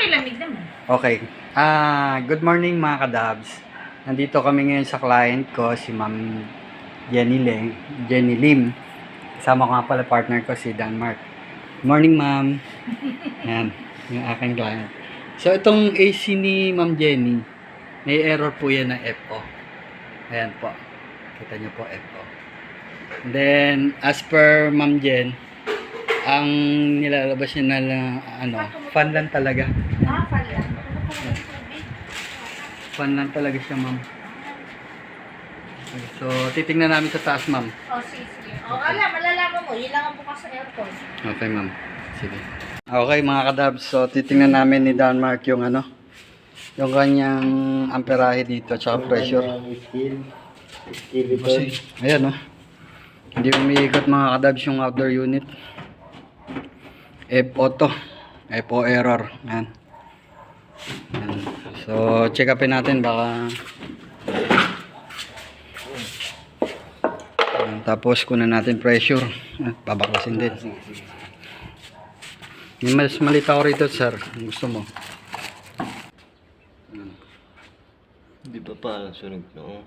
may lamig naman. Okay. Ah, good morning mga kadabs. Nandito kami ngayon sa client ko, si Ma'am Jenny Lim. Jenny Lim. Kasama ko nga pala partner ko, si Danmark. Morning, Ma'am. Yan, yung aking client. So, itong AC ni Ma'am Jenny, may error po yan ng FO. Ayan po. Kita niyo po FO. And then, as per Ma'am Jen, ang nilalabas niya na lang, ano, fan lang talaga. Pala. Fan lang talaga siya, ma'am. Okay, So, titingnan namin sa taas, ma'am. Oh, sige, sige. Oh, alam, malalaman mo. Yun lang ang bukas sa aircon. Okay, ma'am. Sige. Okay, mga kadabs. So, titingnan namin ni Danmark yung ano, yung kanyang amperahe dito, tsaka pressure. Kasi, ayan, oh. Hindi umiikot mga kadabs yung outdoor unit. F-auto. F-O error. Ayan. So, check upin natin baka tapos kunan natin pressure. Ayan, Babaklasin din. May mas malit ako rito, sir. Gusto mo. Di ba pa sunog no?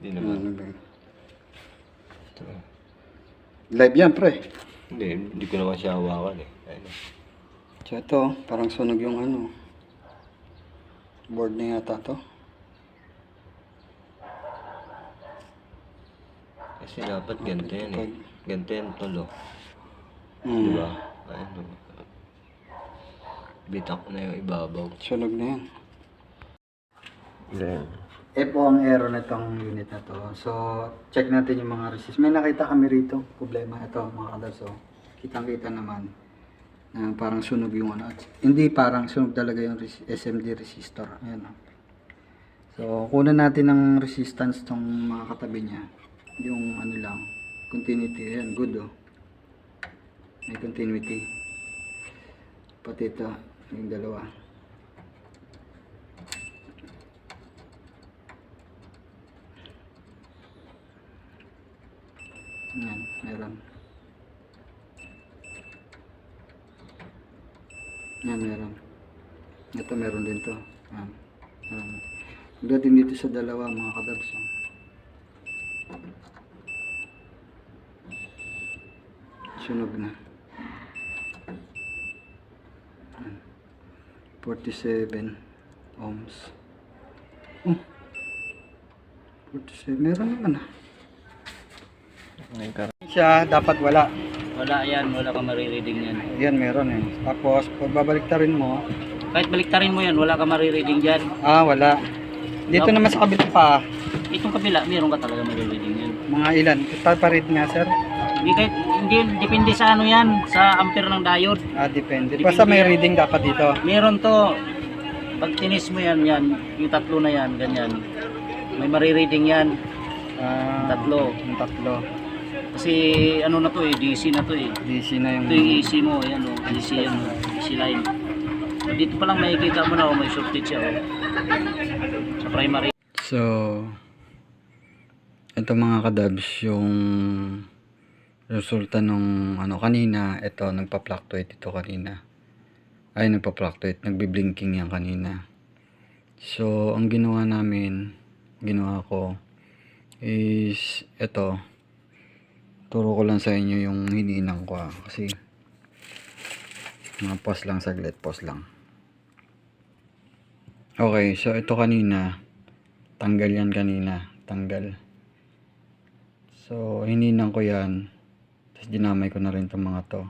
Di Ano naman. ba? Ito. Live yan, pre. Hindi, hindi ko naman siya hawakan eh. Ayun. So, ito, parang sunog yung ano. Board na yata to. Kasi dapat ganito yan eh. Ganito yan tolo. Di Hmm. ba? Ayun. oh. Bitak na yung ibabaw. Sunog na yan. Then, F ang error na itong unit na to. So, check natin yung mga resist. May nakita kami rito. Problema. Ito, mga kadal. So, kitang-kita naman. Na parang sunog yung ano. Hindi parang sunog talaga yung res- SMD resistor. Ayan o. So, kunan natin ng resistance tong mga katabi niya. Yung ano lang. Continuity. Ayan, good o. May continuity. Pati ito. Yung dalawa. Ayan, meron. Ayan, meron. Ito, meron din to. Ayan. Meron. Pagdating dito sa dalawa, mga kadabs. oh. Sunog na. Ayan. 47 ohms. Oh. 47. Meron naman ah. Siya, dapat wala. Wala yan, wala kang maririnig yan. Yan, meron eh. Tapos, pag babaliktarin mo, Kahit baliktarin mo yan, wala kang maririnig dyan. ah, wala. Dito naman sa kabilang pa, Itong kabila, meron ka talaga maririnig yan. mga ilan. Total pa rin nga, sir. Hindi, kahit, hindi, depende sa ano yan, sa ampere ng diode. Ah, depende. Basta may reading dapat dito. Meron to, pag tinis mo yan, yan, yung tatlo na yan, ganyan. May maririnig yan, Ah, tatlo. Yung tatlo. Kasi ano na to eh, DC na to eh. DC na yung... Ito yung AC mo, yan o, DC yan o, DC line. So, dito pa lang makikita mo na oh, may shortage siya oh. Sa primary. So, ito mga kadabs, yung resulta nung ano kanina, ito, nagpa-fluctuate ito kanina. Ay, nagpa-fluctuate, nagbi-blinking yan kanina. So, ang ginawa namin, ginawa ko, is, ito, turo ko lang sa inyo yung hininang ko ah, kasi, mga pause lang saglit, pause lang. Okay, so ito kanina, tanggal yan kanina, tanggal. So, hininang ko yan, tapos dinamay ko na rin itong mga to.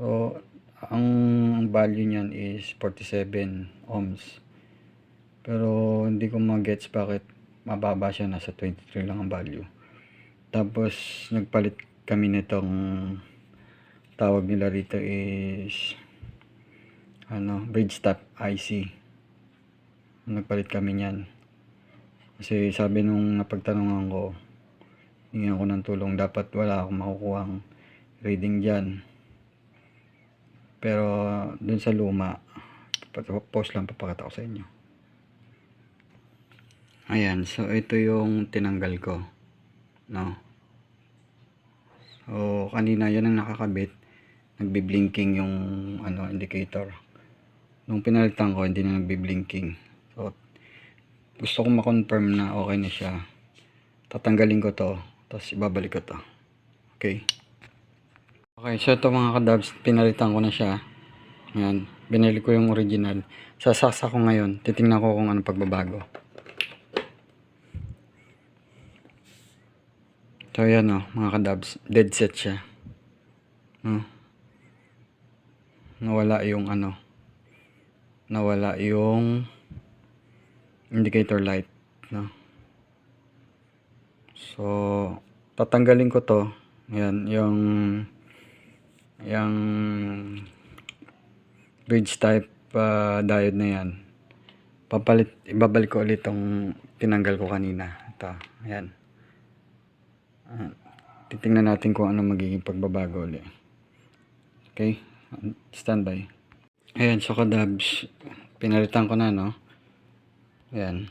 So, ang value niyan is 47 ohms. Pero, hindi ko mag-gets bakit mababa siya, nasa 23 lang ang value. Tapos, nagpalit kami nitong tawag nila rito is ano, bridge stop IC nagpalit kami niyan. Kasi sabi nung napagtanungan ko hingin ko ng tulong. Dapat wala akong makukuhang reading dyan pero dun sa luma post lang papakita ko sa inyo. Ayan. So ito yung tinanggal ko no so kanina yan ang nakakabit nagbi-blinking yung ano indicator. Nung pinalitan ko, hindi na nagbi-blinking. So, gusto kong ma-confirm na okay na siya. Tatanggalin ko to, tapos ibabalik ko to. Okay. Okay, so ito mga kadabs, pinalitan ko na siya. Ayan, binili ko yung original. Sasaksa ko ngayon, titingnan ko kung ano pagbabago. So yan o, mga kadabs, dead set siya. No? Nawala yung ano, nawala yung indicator light. No? So, tatanggalin ko to. Yan, yung yung bridge type uh, diode na yan. Papalit, ibabalik ko ulit tong tinanggal ko kanina. Ito, ayan. Titingnan natin kung ano magiging pagbabago ulit. Okay, standby. Ayan, so kadabs, pinalitan ko na, no? Ayan.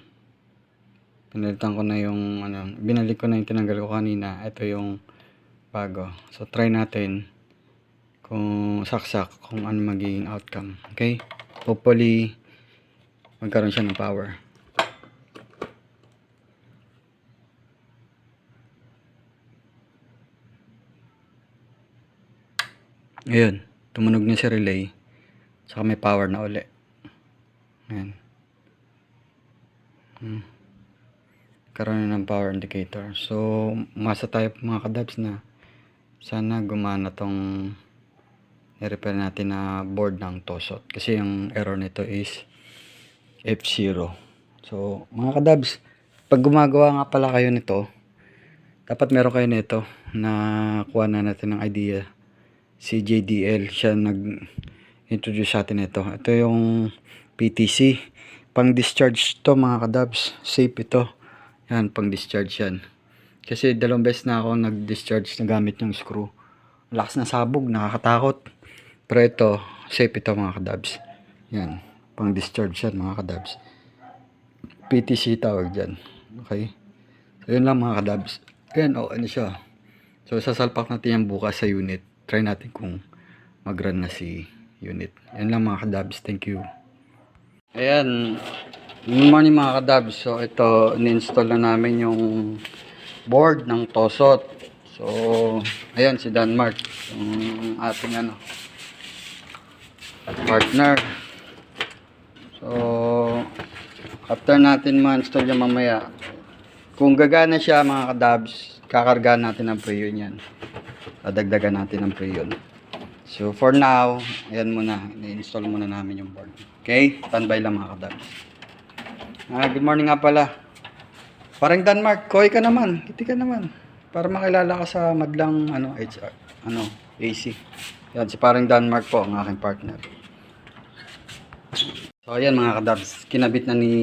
Pinalitan ko na yung, ano, binalik ko na yung tinanggal ko kanina. Ito yung bago. So, try natin kung saksak kung ano magiging outcome. Okay? Hopefully, magkaroon siya ng power. Ayun, tumunog na si relay. Saka may power na uli. Ayan. Hmm. Karoon na ng power indicator. So, masa tayo mga kadabs na sana gumana tong i-repair natin na board ng Tosot. Kasi yung error nito is F0. So, mga kadabs, pag gumagawa nga pala kayo nito, dapat meron kayo nito na kuha na natin ng idea. Si JDL, siya nag-introduce sa atin ito. Ito yung PTC. Pang discharge to mga kadabs. Safe ito. Yan, pang discharge yan. Kasi dalawang beses na ako nag-discharge na gamit yung screw. Lakas na sabog, nakakatakot. Pero ito, safe ito mga kadabs. Yan, pang discharge yan mga kadabs. PTC tawag dyan. Okay? So, yun lang mga kadabs. Ayan, oh, ano siya. So, sasalpak natin yan bukas sa unit. Try natin kung mag-run na si unit. Yan lang mga kadabs. Thank you. Ayan. Good mga kadabs. So, ito, ni-install na namin yung board ng Tosot. So, ayan si Denmark. Yung ating ano, partner. So, after natin ma-install yung mamaya, kung gagana siya mga kadabs, kakargahan natin ang preyon yan. Dadagdagan natin ang preyon. So, for now, ayan muna. I-install muna namin yung board. Okay? Standby lang mga kadabs. Ah, good morning nga pala. Parang Denmark, koy ka naman. Kiti ka naman. Para makilala ka sa madlang ano, HR, ano, AC. Yan, si parang Denmark po, ang aking partner. So, ayan mga kadabs. Kinabit na ni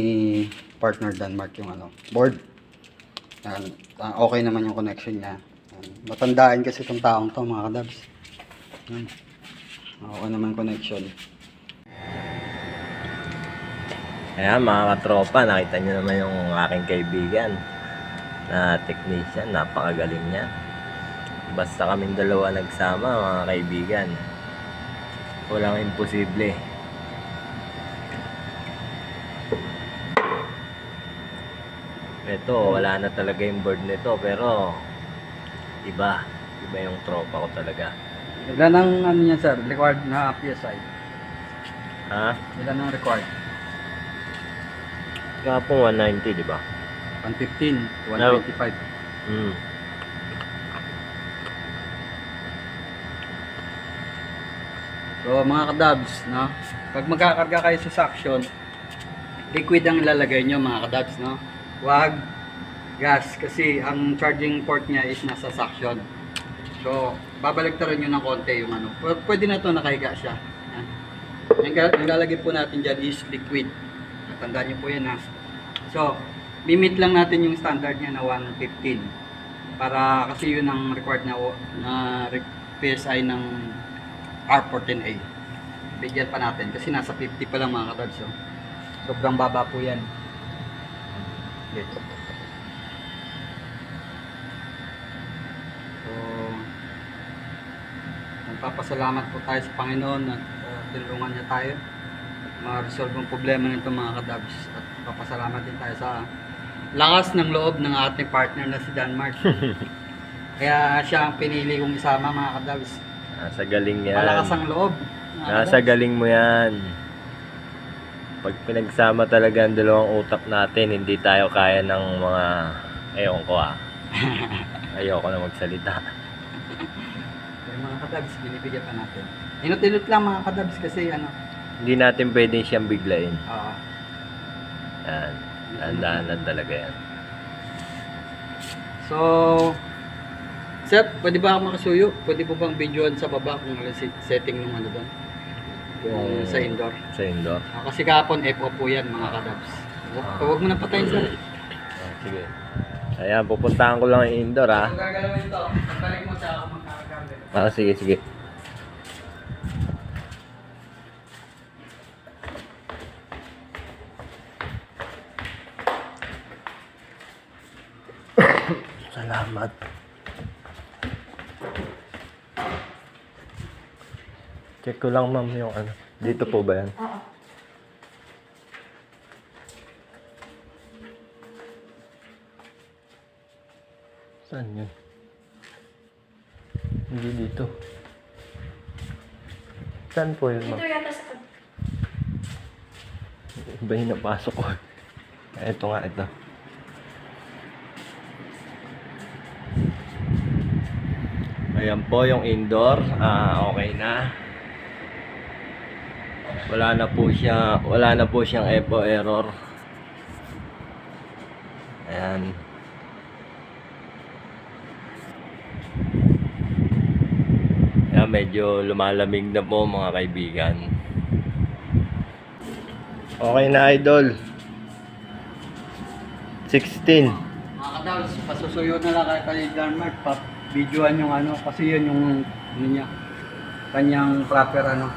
partner Denmark yung ano, board. Yan, ah, okay naman yung connection niya. Matandaan kasi itong taong to mga kadabs. Yan. Okay naman connection. Ayan mga katropa, nakita nyo naman yung aking kaibigan na technician, napakagaling niya. Basta kaming dalawa nagsama mga kaibigan. Walang imposible. Ito, wala na talaga yung board nito pero iba. Iba yung tropa ko talaga. Ilan ang ano niya sir, required na PSI? Ha? Ilan ang required? Kapong 190, di ba? 115, 125. Hmm. So mga kadabs, no? Pag magkakarga kayo sa suction, liquid ang ilalagay nyo mga kadabs, no? Huwag gas kasi ang charging port niya is nasa suction. So, babaligtaran nyo ng konti yung ano. Pwede na to nakahiga siya. Yan. Ang, ga- ang lalagay po natin dyan is liquid. Tandaan nyo po yan ha. So, limit lang natin yung standard niya na 115. Para kasi yun ang required na, na PSI ng R14A. Bigyan pa natin kasi nasa 50 pa lang mga katabs. So, sobrang baba po yan. Dito. Nagpapasalamat po tayo sa Panginoon at uh, tinulungan niya tayo ma-resolve ang problema nito mga kadabs at papasalamat din tayo sa lakas ng loob ng ating partner na si Denmark. Kaya siya ang pinili kong isama mga kadabs. Nasa galing yan. Malakas ang loob. Nasa kadabs. galing mo yan. Pag pinagsama talaga ang dalawang utak natin, hindi tayo kaya ng mga... Ewan ko ah. Ayoko na magsalita. Kaya mga kadabs, binibigyan pa natin. Inot-inot lang mga kadabs kasi ano. Hindi natin pwedeng siyang biglain. ah, Yan. Dahan-dahanan talaga yan. so, Sir, pwede ba ako makasuyo? Pwede po bang videoan sa baba kung ano setting ng ano doon? Yung sa indoor. Sa indoor. Ah, kasi kahapon FO po yan mga kadabs. Huwag Ah. huwag mo na patayin sir. Ah, sige. Ayan, pupuntahan ko lang yung indoor ah. Kung gagalawin ito, pagkalik mo sa. Ah, sige, sige. Salamat. Check ko lang ma'am yung ano. Dito po ba yan? Oo. Saan yun? Hindi dito. Saan po yun ma'am? Dito yata sa Iba yung napasok ko. Ito nga, ito. Ayan po yung indoor. Ah, okay na. Wala na po siya, wala na po siyang epo error. Ayan. Ayan, medyo lumalamig na po mga kaibigan. Okay na idol. 16. Mga kadabs, pasusuyo na lang kay kay Denmark. Pa videoan yung ano, kasi yun yung ano niya. Kanyang proper ano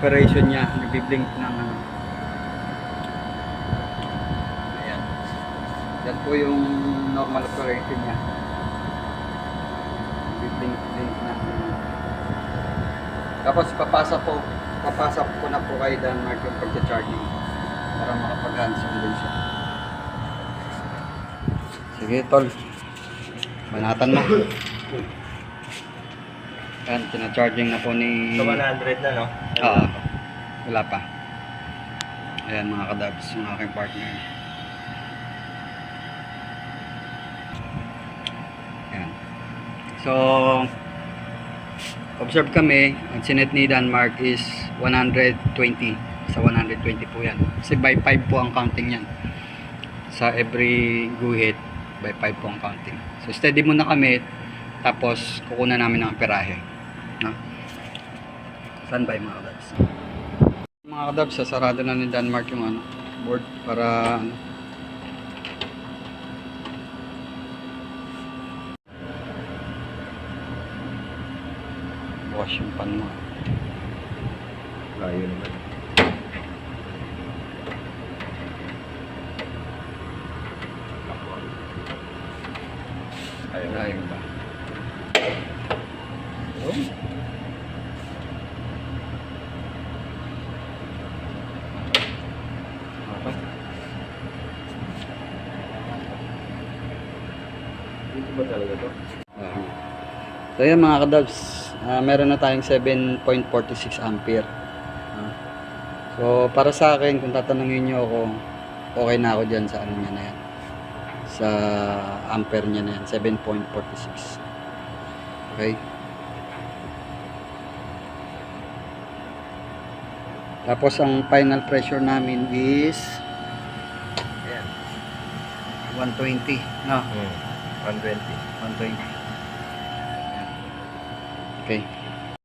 operation niya, nagbi-blink ng ano. Ayan. Yan po yung normal operation niya. Na. Tapos papasa po, papasa ko na po kay Denmark yung pagcha-charging para makapag-hands on din siya. Sige, tol. Banatan mo. Yan, tina-charging na po ni... So 100 na no? Oo. Wala pa. Ayan mga kadabs, yung aking partner. Ayan. So, observe kami, ang sinet ni Denmark is 120. Sa 120 po yan. Kasi by 5 po ang counting yan. Sa every guhit, by 5 po ang counting. So, steady muna kami, tapos kukunan namin ng perahe. No? Standby mga kadabs. Mga kadabs, sasarado na ni Denmark yung ano, board para ano, wash yung pan mo. Layo naman. Ayun. Ayun ba? Oh. Dito ba talaga to? So yan mga kadabs, ah, meron na tayong 7.46 ampere. Ah. so para sa akin, kung tatanungin nyo ako, okay na ako dyan sa ano niya na yan. Sa ampere niya na yan, 7.46. Okay? Tapos ang final pressure namin is Ayan. 120. No, Hmm. 120. 120. Okay.